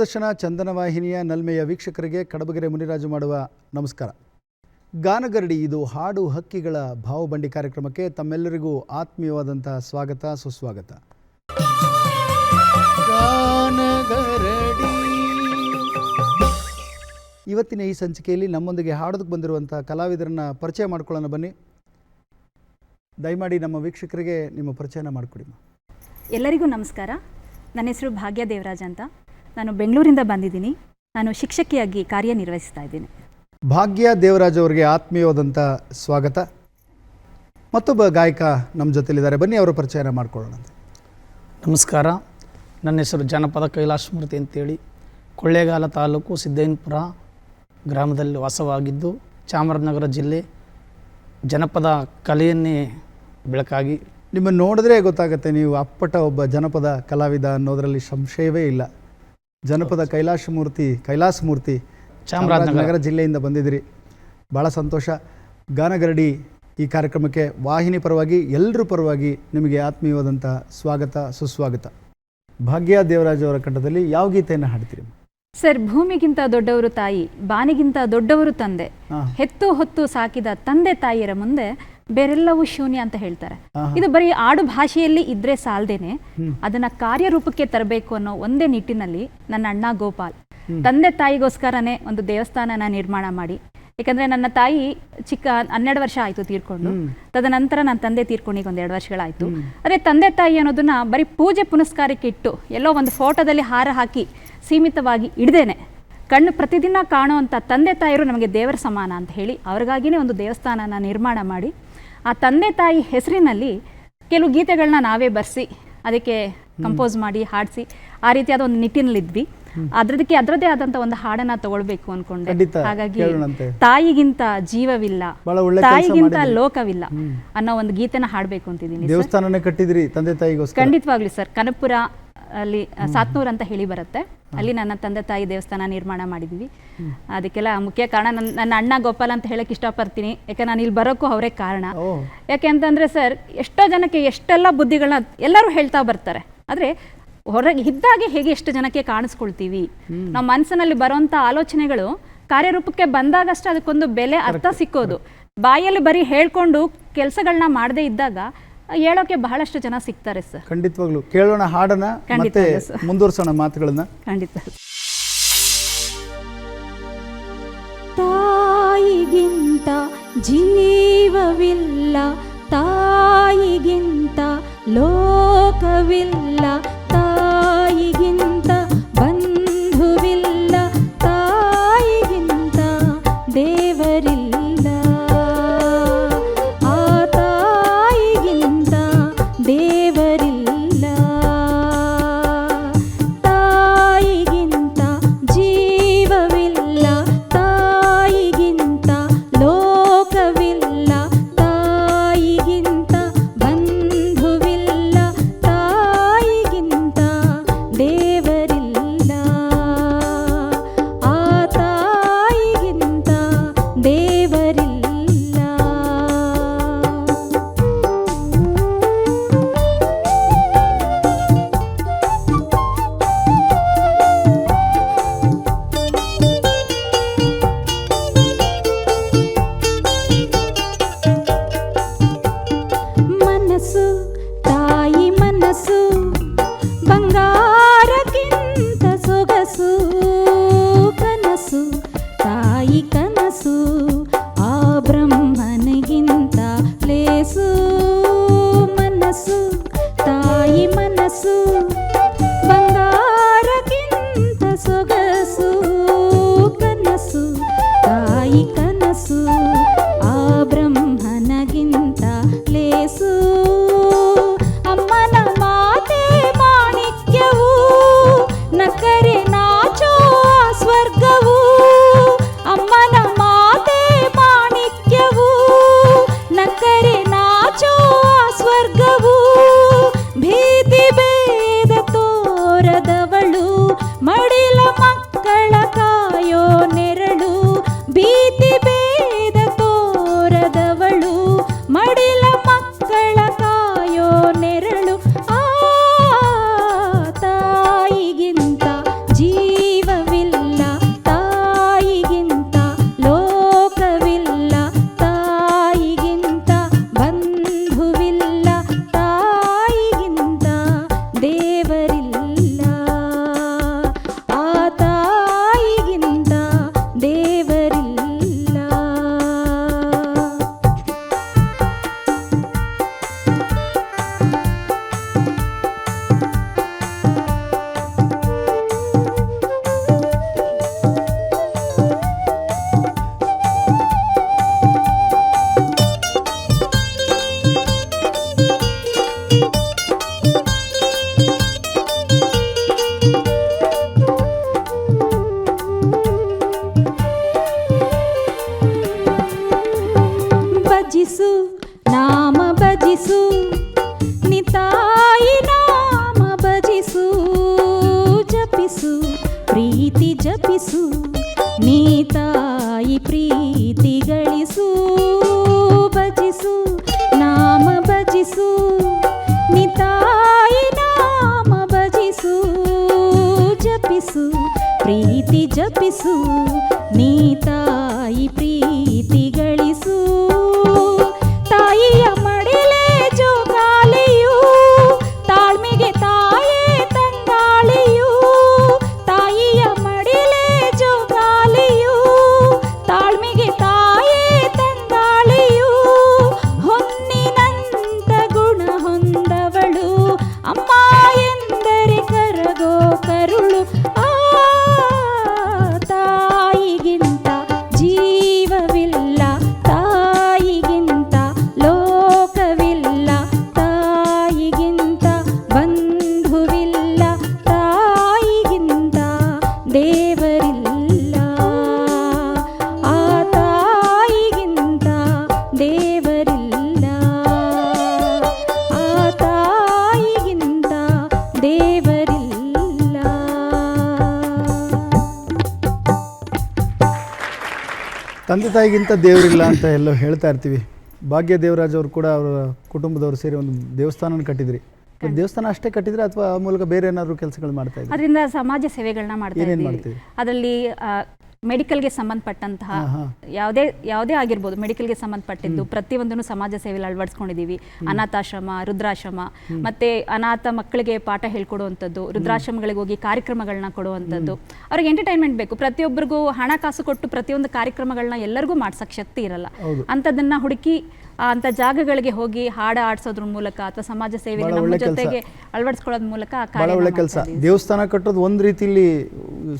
ದೂರದರ್ಶನ ಚಂದನ ವಾಹಿನಿಯ ನಲ್ಮೆಯ ವೀಕ್ಷಕರಿಗೆ ಕಡಬಗೆರೆ ಮುನಿರಾಜು ಮಾಡುವ ನಮಸ್ಕಾರ. ಗಾನಗರಡಿ ಇದು ಹಾಡು ಹಕ್ಕಿಗಳ ಭಾವಬಂಡಿ ಕಾರ್ಯಕ್ರಮಕ್ಕೆ ತಮ್ಮೆಲ್ಲರಿಗೂ ಆತ್ಮೀಯವಾದಂತಹ ಸ್ವಾಗತ ಸುಸ್ವಾಗತ. ಗಾನಗರಡಿ. ಇವತ್ತಿನ ಈ ಸಂಚಿಕೆಯಲ್ಲಿ ನಮ್ಮೊಂದಿಗೆ ಹಾಡೋದಕ್ಕೆ ಬಂದಿರುವಂಥ ಕಲಾವಿದರನ್ನ ಪರಿಚಯ ಮಾಡ್ಕೊಳ್ಳೋಣ ಬನ್ನಿ. ದಯಮಾಡಿ ನಮ್ಮ ವೀಕ್ಷಕರಿಗೆ ನಿಮ್ಮ ಪರಿಚಯನ ಮಾಡಿಕೊಡಿ. ಎಲ್ಲರಿಗೂ ನಮಸ್ಕಾರ. ನನ್ನ ಹೆಸರು ಭಾಗ್ಯ ದೇವರಾಜ್ ಅಂತ. ನಾನು ಬೆಂಗಳೂರಿಂದ ಬಂದಿದ್ದೀನಿ. ನಾನು ಶಿಕ್ಷಕಿಯಾಗಿ ಕಾರ್ಯನಿರ್ವಹಿಸ್ತಾ ಇದ್ದೀನಿ. ಭಾಗ್ಯ ದೇವರಾಜ್ ಅವರಿಗೆ ಆತ್ಮೀಯವಾದಂಥ ಸ್ವಾಗತ. ಮತ್ತೊಬ್ಬ ಗಾಯಕ ನಮ್ಮ ಜೊತೆಲಿದ್ದಾರೆ. ಬನ್ನಿ ಅವರ ಪರಿಚಯನ ಮಾಡಿಕೊಳ್ಳೋಣ ನಮಸ್ಕಾರ. ನನ್ನ ಹೆಸರು ಜನಪದ ಕೈಲಾಸಮೂರ್ತಿ ಅಂತೇಳಿ. ಕೊಳ್ಳೇಗಾಲ ತಾಲೂಕು ಸಿದ್ದಯ್ಯನಪುರ ಗ್ರಾಮದಲ್ಲಿ ವಾಸವಾಗಿದ್ದು ಚಾಮರಾಜನಗರ ಜಿಲ್ಲೆ ಜನಪದ ಕಲೆಯನ್ನೇ ಬೆಳಕಾಗಿ. ನಿಮ್ಮನ್ನು ನೋಡಿದ್ರೆ ಗೊತ್ತಾಗುತ್ತೆ ನೀವು ಅಪ್ಪಟ ಒಬ್ಬ ಜನಪದ ಕಲಾವಿದ ಅನ್ನೋದರಲ್ಲಿ ಸಂಶಯವೇ ಇಲ್ಲ. ಜನಪದ ಕೈಲಾಶ ಮೂರ್ತಿ ಕೈಲಾಸ ಮೂರ್ತಿ ಚಾಮರಾಜನಗರ. ಜಿಲ್ಲೆಯಿಂದ ಬಂದಿದ್ದೀರಿ. ಭಾಳ ಸಂತೋಷ. ಗಾನಗರಡಿ ಈ ಕಾರ್ಯಕ್ರಮಕ್ಕೆ ವಾಹಿನಿ ಪರವಾಗಿ ಎಲ್ಲರ ಪರವಾಗಿ ನಿಮಗೆ ಆತ್ಮೀಯವಾದಂಥ ಸ್ವಾಗತ ಸುಸ್ವಾಗತ. ಭಾಗ್ಯ ದೇವರಾಜ್ ಅವರ ಕಂಠದಲ್ಲಿ ಯಾವ ಗೀತೆಯನ್ನು ಹಾಡ್ತೀರಿ? ಸರ್ ಭೂಮಿಗಿಂತ ದೊಡ್ಡವರು ತಾಯಿ ಬಾನಿಗಿಂತ ದೊಡ್ಡವರು ತಂದೆ. ಹೆತ್ತು ಹೊತ್ತು ಸಾಕಿದ ತಂದೆ ತಾಯಿಯರ ಮುಂದೆ ಬೇರೆಲ್ಲವೂ ಶೂನ್ಯ ಅಂತ ಹೇಳ್ತಾರೆ. ಇದು ಬರೀ ಆಡು ಭಾಷೆಯಲ್ಲಿ ಇದ್ರೆ ಸಾಲ್ದೇನೆ. ಅದನ್ನ ಕಾರ್ಯರೂಪಕ್ಕೆ ತರಬೇಕು ಅನ್ನೋ ಒಂದೇ ನಿಟ್ಟಿನಲ್ಲಿ ನನ್ನ ಅಣ್ಣ ಗೋಪಾಲ್. ತಂದೆ ತಾಯಿಗೋಸ್ಕರನೇ ಒಂದು ದೇವಸ್ಥಾನನ ನಿರ್ಮಾಣ ಮಾಡಿ. ಯಾಕಂದ್ರೆ ನನ್ನ ತಾಯಿ ಚಿಕ್ಕ ಹನ್ನೆರಡು ವರ್ಷ ಆಯ್ತು ತೀರ್ಕೊಂಡು. ತದನಂತರ ನನ್ನ ತಂದೆ ತೀರ್ಕೊಂಡು ಈಗ ಒಂದು ಎರಡು ವರ್ಷಗಳಾಯ್ತು ಅದೇ ತಂದೆ ತಾಯಿ ಅನ್ನೋದನ್ನ ಬರೀ ಪೂಜೆ ಪುನಸ್ಕಾರಕ್ಕೆ ಇಟ್ಟು ಎಲ್ಲೋ ಒಂದು ಫೋಟೋದಲ್ಲಿ ಹಾರ ಹಾಕಿ ಸೀಮಿತವಾಗಿ ಇಡ್ದೇನೆ. ಕಣ್ಣು ಪ್ರತಿದಿನ ಕಾಣುವಂಥ ತಂದೆ ತಾಯಿರು ನಮಗೆ ದೇವರ ಸಮಾನ ಅಂತ ಹೇಳಿ ಅವ್ರಿಗಾಗಿನೇ ಒಂದು ದೇವಸ್ಥಾನನ ನಿರ್ಮಾಣ ಮಾಡಿ ಆ ತಂದೆ ತಾಯಿ ಹೆಸರಿನಲ್ಲಿ ಕೆಲವು ಗೀತೆಗಳನ್ನ ನಾವೇ ಬರೆಸಿ ಅದಕ್ಕೆ ಕಂಪೋಸ್ ಮಾಡಿ ಹಾಡಿಸಿ ಆ ರೀತಿಯಾದ ಒಂದು ನಿಟ್ಟಿನಲ್ಲಿದ್ವಿ. ಅದ್ರದಕ್ಕೆ ಅದರದೇ ಆದಂತ ಒಂದು ಹಾಡನ್ನ ತಗೊಳ್ಬೇಕು ಅನ್ಕೊಂಡೆ. ಹಾಗಾಗಿ ತಾಯಿಗಿಂತ ಜೀವವಿಲ್ಲ ತಾಯಿಗಿಂತ ಲೋಕವಿಲ್ಲ ಅನ್ನೋ ಒಂದು ಗೀತೆನ ಹಾಡ್ಬೇಕು ಅಂತಿದ್ದೀನಿ ದೇವಸ್ಥಾನ ಕಟ್ಟಿದಿರಿ ತಂದೆ ತಾಯಿಗೋಸ್ಕರ? ಖಂಡಿತವಾಗ್ಲಿ ಸರ್. ಕನಪುರ ಅಲ್ಲಿ ಸಾತ್ನೂರ್ ಅಂತ ಹೇಳಿ ಬರುತ್ತೆ. ಅಲ್ಲಿ ನನ್ನ ತಂದೆ ತಾಯಿ ದೇವಸ್ಥಾನ ನಿರ್ಮಾಣ ಮಾಡಿದ್ವಿ ಅದಕ್ಕೆಲ್ಲ ಮುಖ್ಯ ಕಾರಣ ನನ್ನ ನನ್ನ ಅಣ್ಣ ಗೋಪಾಲ್ ಅಂತ ಹೇಳಕ್ ಇಷ್ಟಪಡ್ತೀನಿ. ಯಾಕೆ ನಾನು ಇಲ್ಲಿ ಬರೋಕ್ಕೂ ಅವರೇ ಕಾರಣ. ಯಾಕೆ ಅಂತಂದ್ರೆ ಸರ್ ಎಷ್ಟೋ ಜನಕ್ಕೆ ಎಷ್ಟೆಲ್ಲ ಬುದ್ಧಿಗಳನ್ನ ಎಲ್ಲರೂ ಹೇಳ್ತಾ ಬರ್ತಾರೆ. ಆದ್ರೆ ಹೊರಗೆ ಇದ್ದಾಗೆ ಹೇಗೆ ಎಷ್ಟು ಜನಕ್ಕೆ ಕಾಣಿಸ್ಕೊಳ್ತೀವಿ? ನಮ್ಮ ಮನಸ್ಸಿನಲ್ಲಿ ಬರುವಂತ ಆಲೋಚನೆಗಳು ಕಾರ್ಯರೂಪಕ್ಕೆ ಬಂದಾಗಷ್ಟೇ ಅದಕ್ಕೊಂದು ಬೆಲೆ ಅರ್ಥ ಸಿಕ್ಕೋದು. ಬಾಯಲ್ಲಿ ಬರೀ ಹೇಳ್ಕೊಂಡು ಕೆಲಸಗಳನ್ನ ಮಾಡದೇ ಇದ್ದಾಗ ಹೇಳೋಕೆ ಬಹಳಷ್ಟು ಜನ ಸಿಗ್ತಾರೆ ಸರ್. ಖಂಡಿತವಾಗ್ಲು. ಕೇಳೋಣ ಹಾಡನ್ನ ಮುಂದುವರ್ಸೋಣ ಮಾತುಗಳನ್ನ. ಖಂಡಿತ ತಾಯಿಗಿಂತ ಜೀವವಿಲ್ಲ ತಾಯಿಗಿಂತ ಲೋಕವಿಲ್ಲ ತಾಯಿಗಿಂತ ಜಪಿಸು ಪ್ರೀತಿ ಜಪಿಸು, ನೀ ತಾಯಿ ಪ್ರೀತಿ ಗಳಿಸು, ಭಜಿಸು, ನಾಮ ಭಜಿಸು, ನೀ ತಾಯಿ ನಾಮ ಭಜಿಸು, ಜಪಿಸು, ಪ್ರೀತಿ ಜಪಿಸು ನೀತಾಯಿ ಪ್ರೀತಿ ತಂದೆ ತಾಯಿಗಿಂತ ದೇವರಿಲ್ಲ ಅಂತ ಎಲ್ಲೋ ಹೇಳ್ತಾ ಇರ್ತೀವಿ. ಭಾಗ್ಯ ದೇವರಾಜ್ ಅವರು ಕೂಡ ಅವರ ಕುಟುಂಬದವರು ಸೇರಿ ಒಂದು ದೇವಸ್ಥಾನ ಕಟ್ಟಿದ್ರಿ. ದೇವಸ್ಥಾನ ಅಷ್ಟೇ ಕಟ್ಟಿದ್ರೆ ಅಥವಾ ಆ ಮೂಲಕ ಬೇರೆ ಏನಾದ್ರು ಕೆಲಸಗಳು ಮಾಡ್ತಾ ಇದ್ದಾರೆ ಅದರಿಂದ ಸಮಾಜ ಸೇವೆಗಳನ್ನ ಮಾಡ್ತಾ ಏನೇನ್ ಇದ್ದೀವಿ. ಮಾಡ್ತೀವಿ? ಅದರಲ್ಲಿ ಮೆಡಿಕಲ್ಗೆ ಸಂಬಂಧಪಟ್ಟಂತಹ ಯಾವುದೇ ಯಾವುದೇ ಆಗಿರ್ಬೋದು ಮೆಡಿಕಲ್ಗೆ ಸಂಬಂಧಪಟ್ಟಿದ್ದು ಪ್ರತಿಯೊಂದನ್ನು ಸಮಾಜ ಸೇವೆಯಲ್ಲಿ ಅಳವಡಿಸ್ಕೊಂಡಿದ್ದೀವಿ. ಅನಾಥಾಶ್ರಮ ರುದ್ರಾಶ್ರಮ ಮತ್ತೆ ಅನಾಥ ಮಕ್ಕಳಿಗೆ ಪಾಠ ಹೇಳ್ಕೊಡುವಂಥದ್ದು ರುದ್ರಾಶ್ರಮಗಳಿಗೆ ಹೋಗಿ ಕಾರ್ಯಕ್ರಮಗಳನ್ನ ಕೊಡುವಂಥದ್ದು. ಅವ್ರಿಗೆ ಎಂಟರ್ಟೈನ್ಮೆಂಟ್ ಬೇಕು. ಪ್ರತಿಯೊಬ್ಬರಿಗೂ ಹಣಕಾಸು ಕೊಟ್ಟು ಪ್ರತಿಯೊಂದು ಕಾರ್ಯಕ್ರಮಗಳನ್ನ ಎಲ್ಲರಿಗೂ ಮಾಡ್ಸಕ್ ಶಕ್ತಿ ಇರಲ್ಲ. ಅಂಥದ್ದನ್ನ ಹುಡುಕಿ ಅಂತ ಜಾಗಗಳಿಗೆ ಹೋಗಿ ಹಾಡ ಆಡ್ಸೋದ್ರ ಮೂಲಕ ಅಥವಾ ಸಮಾಜ ಸೇವೆ ನಮ್ಮ ಜೊತೆಗೆ ಅಳವಡಿಸ್ಕೊಳ್ಳೋದ್ರ ಮೂಲಕ ಒಳ್ಳೆ ಕೆಲಸ. ದೇವಸ್ಥಾನ ಕಟ್ಟೋದು ಒಂದ್ ರೀತಿಲಿ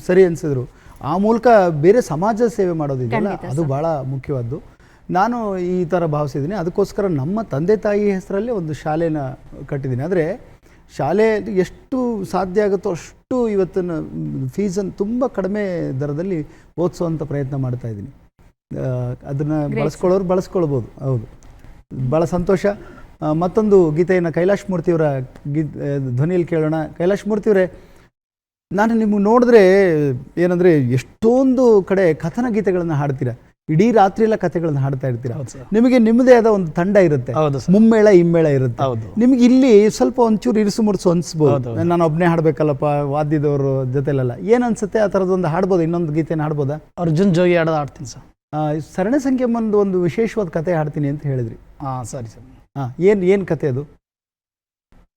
ಸರಿ ಅನ್ಸಿದ್ರು. ಆ ಮೂಲಕ ಬೇರೆ ಸಮಾಜ ಸೇವೆ ಮಾಡೋದಿದೆಯಲ್ಲ? ಅದು ಬಹಳ ಮುಖ್ಯವಾದ್ದು. ನಾನು ಈ ಥರ ಭಾವಿಸಿದ್ದೀನಿ. ಅದಕ್ಕೋಸ್ಕರ ನಮ್ಮ ತಂದೆ ತಾಯಿ ಹೆಸರಲ್ಲೇ ಒಂದು ಶಾಲೆನ ಕಟ್ಟಿದ್ದೀನಿ. ಆದರೆ ಶಾಲೆ ಎಷ್ಟು ಸಾಧ್ಯ ಆಗುತ್ತೋ ಅಷ್ಟು ಇವತ್ತಿನ ಫೀಸನ್ನು ತುಂಬ ಕಡಿಮೆ ದರದಲ್ಲಿ ಓದಿಸುವಂಥ ಪ್ರಯತ್ನ ಮಾಡ್ತಾ ಇದ್ದೀನಿ. ಅದನ್ನು ಬಳಸ್ಕೊಳ್ಳೋರು ಬಳಸ್ಕೊಳ್ಬೋದು. ಹೌದು. ಭಾಳ ಸಂತೋಷ. ಮತ್ತೊಂದು ಗೀತೆಯನ್ನು ಕೈಲಾಶ್ ಮೂರ್ತಿಯವರ ಗೀ ಧ್ವನಿಯಲ್ಲಿ ಕೇಳೋಣ. ಕೈಲಾಶ್ ಮೂರ್ತಿಯವರೇ ನಾನು ನಿಮಗೆ ನೋಡಿದ್ರೆ ಏನಂದರೆ ಎಷ್ಟೊಂದು ಕಡೆ ಕಥನ ಗೀತೆಗಳನ್ನು ಹಾಡ್ತೀರಾ? ಇಡೀ ರಾತ್ರಿ ಎಲ್ಲ ಕಥೆಗಳನ್ನ ಹಾಡ್ತಾ ಇರ್ತೀರಾ? ನಿಮಗೆ ನಿಮ್ಮದೇ ಆದ ಒಂದು ತಂಡ ಇರುತ್ತೆ. ಮುಮ್ಮೇಳ ಹಿಮ್ಮೇಳ ಇರುತ್ತೆ. ನಿಮ್ಗೆ ಇಲ್ಲಿ ಸ್ವಲ್ಪ ಒಂಚೂರು ಇರಿಸು ಮುರ್ಸು ಅನ್ಸ್ಬೋದು. ನಾನು ಒಬ್ಬನೇ ಹಾಡ್ಬೇಕಲ್ಲಪ್ಪ ವಾದ್ಯದವರು ಜೊತೆಲೆಲ್ಲ. ಏನ್ ಅನ್ಸುತ್ತೆ ಆ ಥರದೊಂದು ಹಾಡ್ಬೋದು ಇನ್ನೊಂದು ಗೀತೆನ ಹಾಡ್ಬೋದಾ? ಅರ್ಜುನ್ ಜೋಗಿ ಹಾಡೋದು ಹಾಡ್ತೀನಿ ಸರ್. ಸರಣಿ ಸಂಖ್ಯೆ ಒಂದು ಒಂದು ವಿಶೇಷವಾದ ಕತೆ ಹಾಡ್ತೀನಿ ಅಂತ ಹೇಳಿದ್ರಿ. ಹಾ ಸರಿ ಸರ್. ಹಾ ಏನು ಏನು ಕತೆ ಅದು?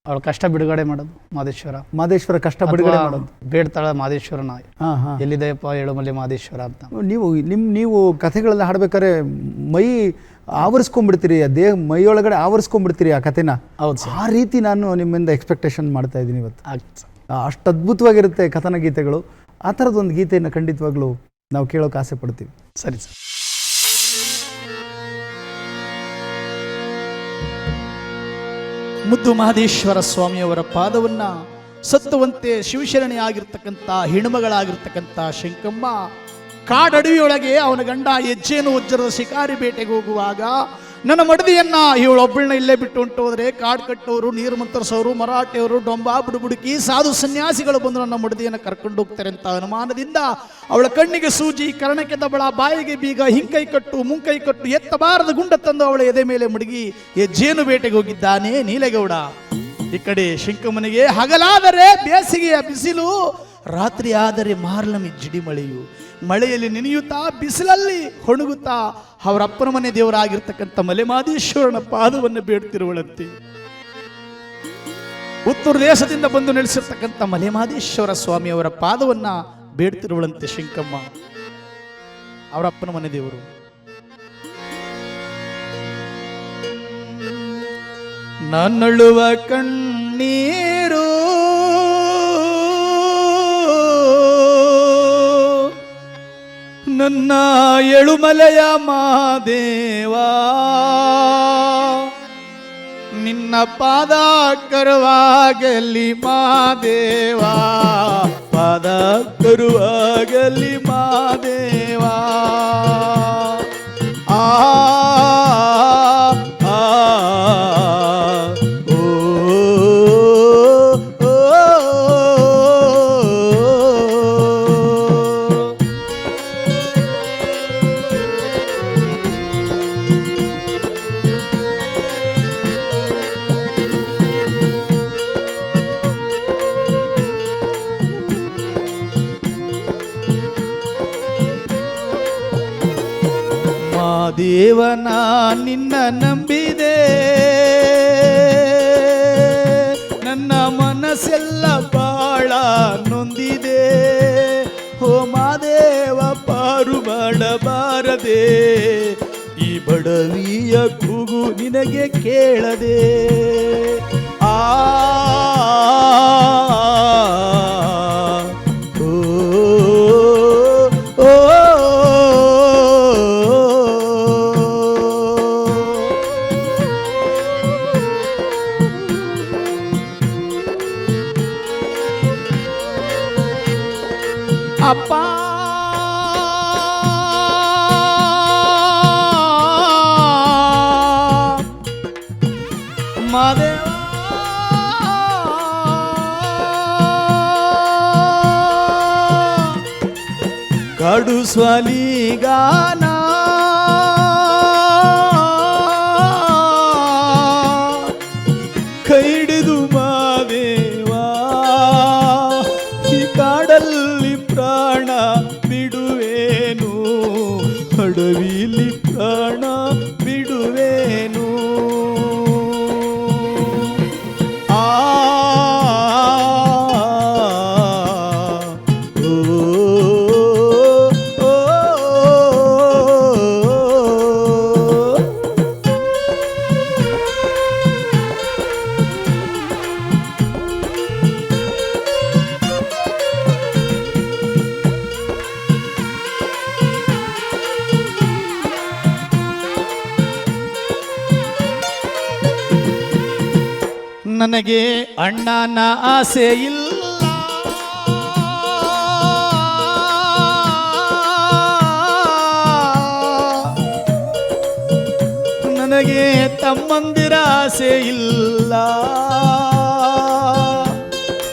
ಅವಳು ಕಷ್ಟ ಬಿಡುಗಡೆ ಮಾಡೋದು ಮಾದೇಶ್ವರ. ಮಾದೇಶ್ವರ ಕಷ್ಟ ಬಿಡುಗಡೆ ಮಾಡೋದು? ಬೇಡ್ತಾಳ ಮಾದೇಶ್ವರನ ಎಲ್ಲಿದೆಯಪ್ಪ ಏಳುಮಲ್ಲಿ ಮಾದೇಶ್ವರ ಅಂತ. ನೀವು ನಿಮ್ ನೀವು ಕಥೆಗಳೆಲ್ಲ ಹಾಡ್ಬೇಕಾದ್ರೆ ಮೈ ಆವರಿಸ್ಕೊಂಡ್ಬಿಡ್ತೀರಿ ದೇಹ ಮೈಯೊಳಗಡೆ ಆವರಿಸ್ಕೊಂಡ್ಬಿಡ್ತೀರಿ ಆ ಕಥೆನ? ಹೌದು ಆ ರೀತಿ ನಾನು ನಿಮ್ಮಿಂದ ಎಕ್ಸ್ಪೆಕ್ಟೇಷನ್ ಮಾಡ್ತಾ ಇದ್ದೀನಿ ಇವತ್ತು. ಅಷ್ಟು ಅದ್ಭುತವಾಗಿರುತ್ತೆ ಕಥನ ಗೀತೆಗಳು. ಆ ಥರದೊಂದು ಗೀತೆಯನ್ನು ಖಂಡಿತವಾಗ್ಲೂ ನಾವು ಕೇಳೋಕೆ ಆಸೆ ಪಡ್ತೀವಿ. ಸರಿ ಸರ್. ಮುದ್ದು ಮಹದೇಶ್ವರ ಸ್ವಾಮಿಯವರ ಪಾದವನ್ನ ಸತ್ತುವಂತೆ ಶಿವಶರಣಿ ಆಗಿರ್ತಕ್ಕಂಥ ಹೆಣ್ಮಗಳಾಗಿರ್ತಕ್ಕಂಥ ಶಂಕಮ್ಮ ಕಾಡಡವಿಯೊಳಗೆ ಅವನ ಗಂಡ ಹೆಜ್ಜೇನು ವಜ್ರದ ಶಿಕಾರಿ ಬೇಟೆಗೆ ಹೋಗುವಾಗ ನನ್ನ ಮಡದಿಯನ್ನ ಇವಳೊಬ್ಬಳನ್ನ ಇಲ್ಲೇ ಬಿಟ್ಟು ಹೊಂಟು ಹೋದ್ರೆ, ಕಾಡ್ ಕಟ್ಟೋರು, ನೀರು ಮಂತರಿಸೋರು, ಮರಾಠಿಯವರು, ಡೊಂಬ, ಬುಡುಬುಡುಕಿ, ಸಾಧು ಸನ್ಯಾಸಿಗಳು ಬಂದು ನನ್ನ ಮಡದಿಯನ್ನು ಕರ್ಕೊಂಡು ಹೋಗ್ತಾರೆ ಅಂತ ಅನುಮಾನದಿಂದ ಅವಳ ಕಣ್ಣಿಗೆ ಸೂಜಿ, ಕರ್ಣಕ್ಕೆ ದಬಳ, ಬಾಯಿಗೆ ಬೀಗ, ಹಿಂಕೈ ಕಟ್ಟು, ಮುಂಕೈ ಕಟ್ಟು ಎತ್ತಬಾರದ ಗುಂಡ ತಂದು ಅವಳ ಎದೆ ಮೇಲೆ ಮುಡುಗಿ ಜೇನು ಬೇಟೆಗೆ ಹೋಗಿದ್ದಾನೆ ನೀಲಗೌಡ. ಈ ಕಡೆ ಶಂಕಮ್ಮನಿಗೆ ಹಗಲಾದರೆ, ಬೇಸಿಗೆಯ ಬಿಸಿಲು ರಾತ್ರಿ ಆದರೆ ಮಾರ್ಲಮಿ ಜಿಡಿ ಮಳೆಯು ಮಳೆಯಲ್ಲಿ ನೆನೆಯುತ್ತಾ, ಬಿಸಿಲಲ್ಲಿ ಹೊಣಗುತ್ತಾ ಅವರ ಅಪ್ಪನ ಮನೆ ದೇವರಾಗಿರ್ತಕ್ಕಂಥ ಮಲೆಮಾದೇಶ್ವರನ ಪಾದವನ್ನು ಬೇಡ್ತಿರುವಳಂತೆ. ಉತ್ತರ ದೇಶದಿಂದ ಬಂದು ನೆಲೆಸಿರ್ತಕ್ಕಂಥ ಮಲೆಮಾದೇಶ್ವರ ಸ್ವಾಮಿಯವರ ಪಾದವನ್ನ ಬೇಡ್ತಿರುವಳಂತೆ ಶಂಕಮ್ಮ. ಅವರ ಅಪ್ಪನ ಮನೆ ದೇವರು. ನನ್ನಳುವ ಕಣ್ಣೀರು ನನ್ನ ಎಳುಮಲೆಯ ಮಾದೇವಾ ನಿನ್ನ ಪಾದ ಕರುವಾಗಲಿ ಮಾದೇವಾ ಪಾದ ಕರುವಾಗಲಿ ಮಾದೇವಾ ನನಗೆ ಅಣ್ಣನ ಆಸೆ ಇಲ್ಲ. ನನಗೆ ತಮ್ಮಂದಿರ ಆಸೆ ಇಲ್ಲ.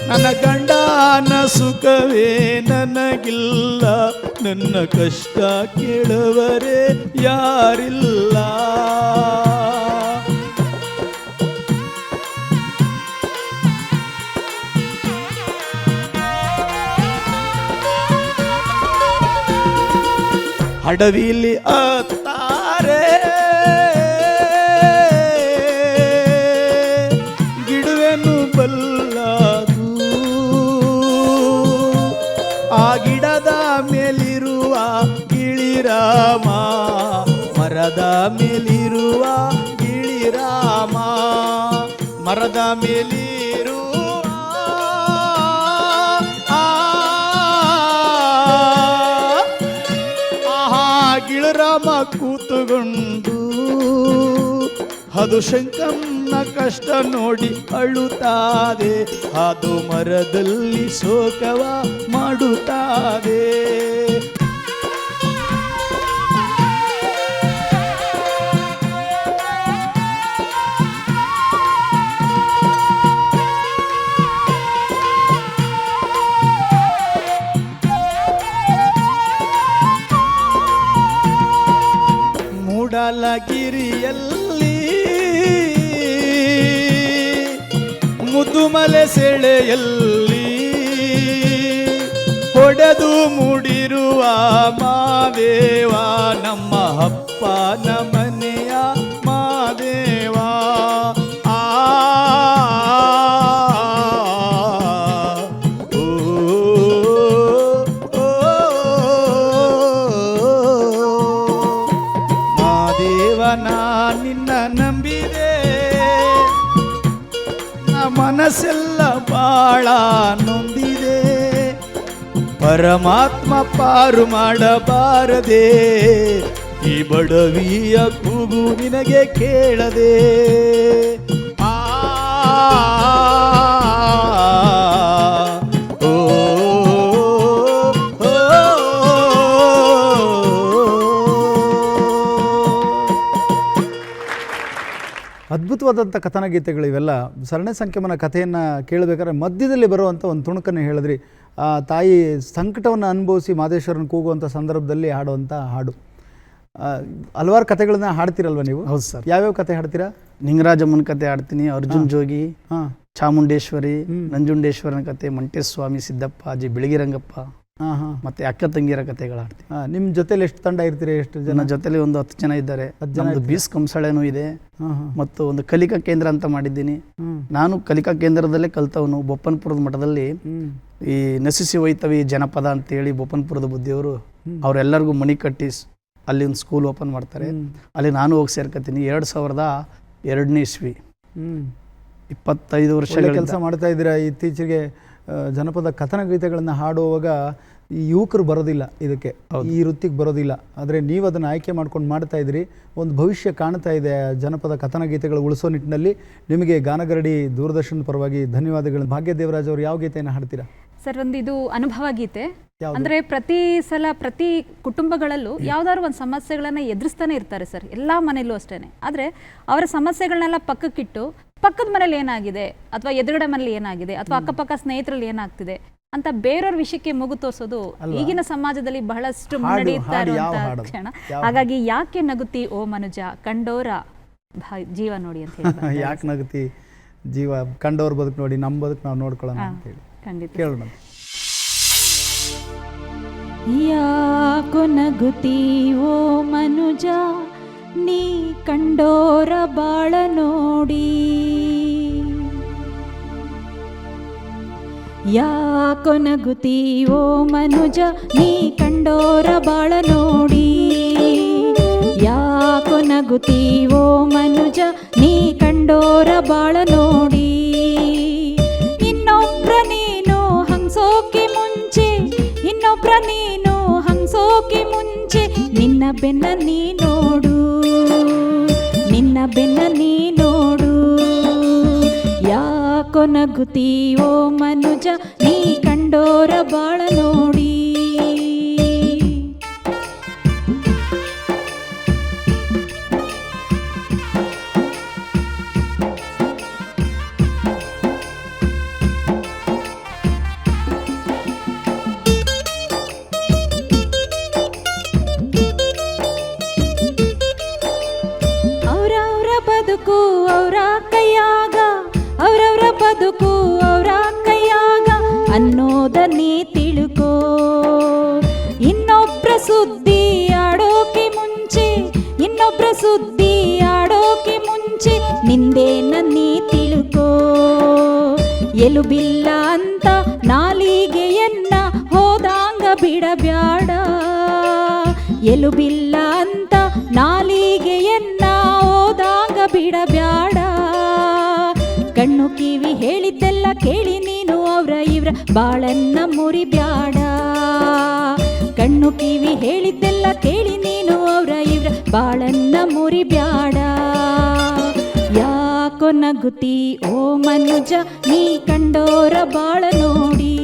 ನನ್ನ ಗಂಡನ ಸುಖವೇ ನನಗಿಲ್ಲ. ನನ್ನ ಕಷ್ಟ ಕೇಳುವರೆ ಯಾರಿಲ್ಲ. ಅಡವಿಲಿ ಅತ್ತಾರೆ ಗಿಡವೆನು ಬಲ್ಲದು ಆ ಗಿಡದ ಮೇಲಿರುವ ಗಿಳಿರಾಮ ಮರದ ಮೇಲಿರುವ ಗಿಳಿರಾಮ ಮರದ ಮೇಲಿರುವ ಕೂತುಕೊಂಡು ಅದು ಶಂಕಂನ ಕಷ್ಟ ನೋಡಿ ಅಳುತ್ತಾರೆ ಅದು ಮರದಲ್ಲಿ ಶೋಕವ ಮಾಡುತ್ತಾದೆ ಮೂಡಲಗಿರಿಯಲ್ಲಿ ಮುದುಮಲೆ ಸೆಳೆಯಲ್ಲಿ ಹೊಡೆದು ಮೂಡಿರುವ ಮಾವೇವ ನಮ್ಮ ಅಪ್ಪ ಮನೆಯ ಮನಸ್ಸೆಲ್ಲ ಬಾಳ ನೊಂದಿದೆ. ಪರಮಾತ್ಮ ಪಾರು ಮಾಡಬಾರದೆ. ಈ ಬಡವಿಯ ಕೂಗು ನಿನಗೆ ಕೇಳದೆ. ಆ ಅದ್ಭುತವಾದಂಥ ಕಥನ ಗೀತೆಗಳಿವೆಲ್ಲ ಇವೆಲ್ಲ ಸರಣೆ ಸಂಖ್ಯಮನ ಕಥೆಯನ್ನು ಕೇಳಬೇಕಾದ್ರೆ ಮಧ್ಯದಲ್ಲಿ ಬರುವಂಥ ಒಂದು ತುಣುಕನ್ನು ಹೇಳಿದ್ರಿ. ಆ ತಾಯಿ ಸಂಕಟವನ್ನು ಅನುಭವಿಸಿ ಮಾದೇಶ್ವರನ ಕೂಗುವಂಥ ಸಂದರ್ಭದಲ್ಲಿ ಹಾಡುವಂಥ ಹಾಡು. ಹಲವಾರು ಕಥೆಗಳನ್ನ ಹಾಡ್ತೀರಲ್ವ ನೀವು? ಹೌದು ಸರ್. ಯಾವ್ಯಾವ ಕತೆ ಹಾಡ್ತೀರಾ? ನಿಂಗರಾಜಮ್ಮನ ಕತೆ ಹಾಡ್ತೀನಿ ಅರ್ಜುನ್ ಜೋಗಿ ಚಾಮುಂಡೇಶ್ವರಿ ನಂಜುಂಡೇಶ್ವರನ ಕತೆ ಮಂಟೇಸ್ವಾಮಿ ಸಿದ್ದಪ್ಪ ಅಜಿ ಬಿಳಿಗಿರಂಗಪ್ಪ. ಮತ್ತೆ ಅಕ್ಕ ತಂಗಿಯರ ಕಥೆಗಳು ಆಡ್ತೀವಿ. ನಿಮ್ಮ ಜೊತೆಲಿ ಎಷ್ಟು ತಂಡ ಇರ್ತೀರಿ ಎಷ್ಟು ಜನ? ಜೊತೆಲಿ ಒಂದು ಹತ್ತು ಜನ ಇದ್ದಾರೆ. ನಮ್ಮದು ಬೀಸ್ ಕಂಸಾಳೆನೂ ಇದೆ. ಮತ್ತು ಒಂದು ಕಲಿಕಾ ಕೇಂದ್ರ ಅಂತ ಮಾಡಿದ್ದೀನಿ. ನಾನು ಕಲಿಕಾ ಕೇಂದ್ರದಲ್ಲೇ ಕಲ್ತವನು. ಬೊಪ್ಪನ್ಪುರದ ಮಠದಲ್ಲಿ ಈ ನಸಿಸಿ ವೈತವಿ ಜನಪದ ಅಂತೇಳಿ ಬೊಪ್ಪನ್ಪುರದ ಬುದ್ಧಿಯವರು ಅವರೆಲ್ಲರಿಗೂ ಮಣಿ ಕಟ್ಟಿ ಅಲ್ಲಿ ಒಂದು ಸ್ಕೂಲ್ ಓಪನ್ ಮಾಡ್ತಾರೆ. ಅಲ್ಲಿ ನಾನು ಹೋಗಿ ಸೇರ್ಕೊತೀನಿ ಎರಡು ಸಾವಿರದ ಎರಡನೇ ಇಸ್ವಿ. ಇಪ್ಪತ್ತೈದು ವರ್ಷ ಕೆಲಸ ಮಾಡ್ತಾ ಇದ್ದೀರಾ? ಇತ್ತೀಚೆಗೆ ಜನಪದ ಕಥನ ಗೀತೆಗಳನ್ನು ಹಾಡುವಾಗ ಈ ಯುವಕರು ಬರೋದಿಲ್ಲ ಇದಕ್ಕೆ ಈ ವೃತ್ತಿಗೆ ಬರೋದಿಲ್ಲ. ಆದರೆ ನೀವು ಅದನ್ನು ಆಯ್ಕೆ ಮಾಡ್ಕೊಂಡು ಮಾಡ್ತಾ ಇದ್ದೀರಿ ಒಂದು ಭವಿಷ್ಯ ಕಾಣ್ತಾ ಇದೆ ಆ ಜನಪದ ಕಥನ ಗೀತೆಗಳು ಉಳಿಸೋ ನಿಟ್ಟಿನಲ್ಲಿ. ನಿಮಗೆ ಗಾನಗರಡಿ ದೂರದರ್ಶನ ಪರವಾಗಿ ಧನ್ಯವಾದಗಳು. ಭಾಗ್ಯ ದೇವರಾಜ್ ಅವರು ಯಾವ ಗೀತೆಯನ್ನು ಹಾಡ್ತೀರಾ? ಸರ್ ಒಂದು ಇದು ಅನುಭವ ಗೀತೆ. ಅಂದ್ರೆ ಪ್ರತಿ ಸಲ ಪ್ರತಿ ಕುಟುಂಬಗಳಲ್ಲೂ ಯಾವ್ದಾದ್ರು ಒಂದು ಸಮಸ್ಯೆಗಳನ್ನ ಎದುರಿಸ್ತಾನೆ ಇರ್ತಾರೆ ಸರ್ ಎಲ್ಲಾ ಮನೆಯಲ್ಲೂ ಅಷ್ಟೇನೆ. ಆದ್ರೆ ಅವರ ಸಮಸ್ಯೆಗಳನ್ನೆಲ್ಲ ಪಕ್ಕಕ್ಕಿಟ್ಟು ಪಕ್ಕದ ಮನೇಲಿ ಏನಾಗಿದೆ? ಅಥವಾ ಎದುರುಗಡೆ ಮನೇಲಿ ಏನಾಗಿದೆ? ಅಥವಾ ಅಕ್ಕಪಕ್ಕ ಸ್ನೇಹಿತರಲ್ಲಿ ಏನಾಗ್ತಿದೆ? ಅಂತ ಬೇರೆಯವ್ರ ವಿಷಯಕ್ಕೆ ಮುಗು ತೋರಿಸೋದು ಈಗಿನ ಸಮಾಜದಲ್ಲಿ ಬಹಳಷ್ಟು ಮುನ್ನಡೆಯುತ್ತಾ ಇರುವಂತಹ ಕ್ಷಣ. ಹಾಗಾಗಿ ಯಾಕೆ ನಗುತಿ ಓ ಮನುಜ? ಕಂಡೋರ? ಜೀವ ನೋಡಿ ಅಂತ ಹೇಳಿ ಯಾಕೆ ನಗುತಿ ಜೀವ ಕಂಡೋರ್ ಬದುಕು ನೋಡಿ ನಮ್ಮ ಬದುಕು ನಾವು ನೋಡ್ಕೊಳ್ಳೋಣ ಅಂತೇಳಿ ಖಂಡಿತ. ಕೇಳೋಣ ಯಾಕೋ ನಗುತಿ ಓ ಮನುಜ? ನೀ ಕಂಡೋರ ಬಾಳ ನೋಡಿ. ಯಾಕೊ ನಗುತ್ತೀವೋ ಮನುಜ, ನೀ ಕಂಡೋರ ಬಾಳ ನೋಡಿ. ಯಾಕೊ ನಗುತ್ತೀವೋ ಮನುಜ, ನೀ ಕಂಡೋರ ಬಾಳ ನೋಡಿ. ಇನ್ನೊಬ್ರ ನೀನು ಹಂಸೋಕೆ ಮುಂಚೆ, ಇನ್ನೊಬ್ರ ನೀನು ಹಂಸೋಕೆ ಮುಂಚೆ, ನಿನ್ನ ಬೆನ್ನ ನೀ ನೋಡು. ಬೆನ್ನ ನೀ ನೋಡು. ಯಾಕೊ ಓ ಮನುಜ ನೀ ಕಂಡೋರ ಬಾಳ ನೋಡಿ. ಇನ್ನೊಬ್ರ ಸುದ್ದಿ ಆಡೋಕೆ ಮುಂಚೆ ನಿಂದೇನ ನೀ ತಿಳ್ಕೋ. ಎಲುಬಿಲ್ಲ ಅಂತ ನಾಲಿಗೆಯನ್ನ ಹೋದಾಂಗ ಬಿಡಬ್ಯಾಡ. ಎಲುಬಿಲ್ಲ ಅಂತ ನಾಲಿಗೆಯನ್ನ ಹೋದಾಂಗ ಬಿಡಬ್ಯಾಡ. ಕಣ್ಣು ಕಿವಿ ಹೇಳಿದ್ದೆಲ್ಲ ಕೇಳಿ ನೀನು ಅವ್ರ ಇವ್ರ ಬಾಳನ್ನ ಮುರಿಬ್ಯಾಡ. ಕಣ್ಣು ಕಿವಿ ಹೇಳಿದ್ದೆಲ್ಲ ಬಾಳನ್ನ ಮುರಿಬ್ಯಾಡ. ಯಾಕೋ ನಗುತಿ ಓ ಮನುಜ ನೀ ಕಂಡೋರ ಬಾಳ ನೋಡಿ.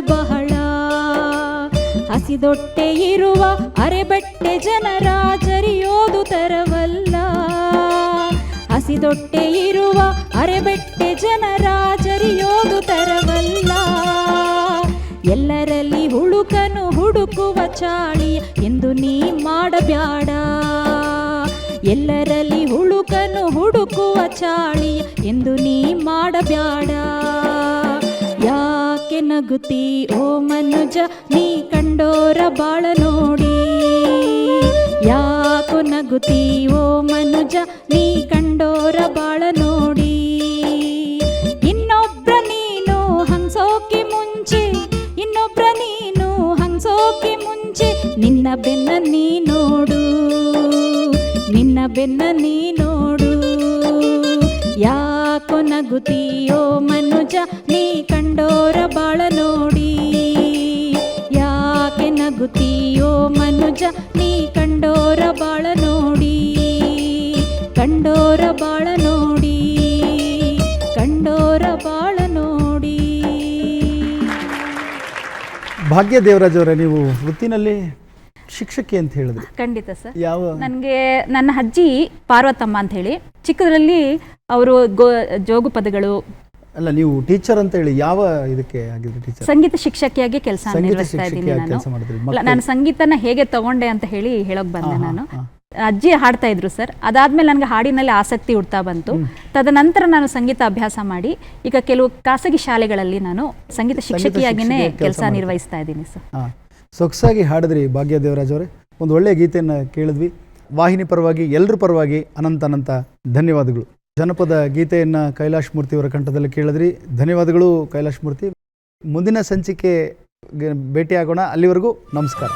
ಬಹಳ. ಹಸಿದೊಟ್ಟೆ ಇರುವ ಅರೆಬಟ್ಟೆ ಜನರ ಜರಿಯೋದು ತರವಲ್ಲ. ಹಸಿದೊಟ್ಟೆ ಇರುವ ಅರೆಬೆಟ್ಟೆ ಜನರ ಜರಿಯೋದು ತರವಲ್ಲ. ಎಲ್ಲರಲ್ಲಿ ಹುಡುಕನು ಹುಡುಕುವ ಚಾಳಿ ಎಂದು ನೀ ಮಾಡಬ್ಯಾಡ. ಎಲ್ಲರಲ್ಲಿ ಹುಡುಕನು ಹುಡುಕುವ ಚಾಳಿ ಎಂದು ನೀ ಮಾಡಬ್ಯಾಡ. ನಗುತಿ ಓ ಮನುಜ, ನೀ ಕಂಡೋರ ಬಾಳ ನೋಡಿ. ಯಾಕೋ ನಗುತಿ ಓ ಮನುಜ, ನೀ ಕಂಡೋರ ಬಾಳ ನೋಡಿ. ಇನ್ನೊಬ್ರ ನೀನು ಹಂಸೋಕೆ ಮುಂಚೆ, ಇನ್ನೊಬ್ರ ನೀನು ಹಂಸೋಕೆ ಮುಂಚೆ, ನಿನ್ನ ಬೆನ್ನ ನೀ ನೋಡು. ನಿನ್ನ ಬೆನ್ನ ನೀ ನೋಡು. ಯಾಕೋ ನಗುತ್ತೀಯೋ ಮನುಜ, ನೀ ಕಂಡೋರ ಬಾಳ ನೋಡಿ. ಯಾಕೆ ನಗುತ್ತೀಯೋ ಮನುಜ, ನೀ ಕಂಡೋರ ಬಾಳ ನೋಡಿ. ಕಂಡೋರ ಬಾಳ ನೋಡಿ, ಕಂಡೋರ ಬಾಳ ನೋಡಿ. ಭಾಗ್ಯ ದೇವರಾಜ್ ಅವರೇ, ನೀವು ವೃತ್ತಿನಲ್ಲಿ ಶಿಕ್ಷಕಿ ಅಂತ ಹೇಳಿದ್ರು. ಖಂಡಿತ ಸರ್. ಯಾವ? ನನಗೆ ನನ್ನ ಅಜ್ಜಿ ಪಾರ್ವತಮ್ಮ ಅಂತ ಹೇಳಿ ಚಿಕ್ಕದ್ರಲ್ಲಿ ಅವರು ಗೋ ಜೋಗು ಪದಗಳು. ಅಲ್ಲ ನೀವು ಟೀಚರ್ ಅಂತ ಹೇಳಿ ಯಾವ ಇದಕ್ಕೆ ಆಗಿದ್ರಿ ಟೀಚರ್? ಸಂಗೀತ ಶಿಕ್ಷಕಿಯಾಗಿ ಕೆಲಸ ಸಂಗೀತ ನಿರ್ವಹಿಸ್ತಾ ಇದ್ದೀನಿ ಶಿಕ್ಷಕಿಯಾಗಿ ನಾನು. ಕೆಲಸ ಮಾಡಿದ್ರಿ. ಅಲ್ಲ, ನಾನು ಸಂಗೀತನ ಹೇಗೆ ತಗೊಂಡೆ ಅಂತ ಹೇಳಿ ಹೇಳೋಕ್ ಬಂದೆ ನಾನು. ಅಜ್ಜಿ ಹಾಡ್ತಾ ಇದ್ರು ಸರ್. ಅದಾದ್ಮೇಲೆ ನನಗೆ ಹಾಡಿನಲ್ಲಿ ಆಸಕ್ತಿ ಹುಡ್ತಾ ಬಂತು. ತದನಂತರ ನಾನು ಸಂಗೀತ ಅಭ್ಯಾಸ ಮಾಡಿ ಈಗ ಕೆಲವು ಖಾಸಗಿ ಶಾಲೆಗಳಲ್ಲಿ ನಾನು ಸಂಗೀತ ಶಿಕ್ಷಕಿಯಾಗಿನೇ ಶಿಕ್ಷಕಿಯಾಗಿ ಕೆಲ್ಸ ಕೆಲಸ ನಿರ್ವಹಿಸ್ತಾ ಇದ್ದೀನಿ ಸರ್. ಹಾಂ. ಸೊಗಸಾಗಿ ಹಾಡಿದ್ರಿ ಭಾಗ್ಯ ದೇವರಾಜ್ ಅವರೇ. ಒಂದು ಒಳ್ಳೆಯ ಗೀತೆಯನ್ನು ಕೇಳಿದ್ವಿ. ವಾಹಿನಿ ಪರವಾಗಿ ಎಲ್ಲರ ಪರವಾಗಿ ಅನಂತ ಅನಂತ ಧನ್ಯವಾದಗಳು. ಜನಪದ ಗೀತೆಯನ್ನು ಕೈಲಾಶ್ ಮೂರ್ತಿಯವರ ಕಂಠದಲ್ಲಿ ಕೇಳಿದ್ರಿ. ಧನ್ಯವಾದಗಳು ಕೈಲಾಶ್ ಮೂರ್ತಿ. ಮುಂದಿನ ಸಂಚಿಕೆ ಭೇಟಿಯಾಗೋಣ. ಅಲ್ಲಿವರೆಗೂ ನಮಸ್ಕಾರ.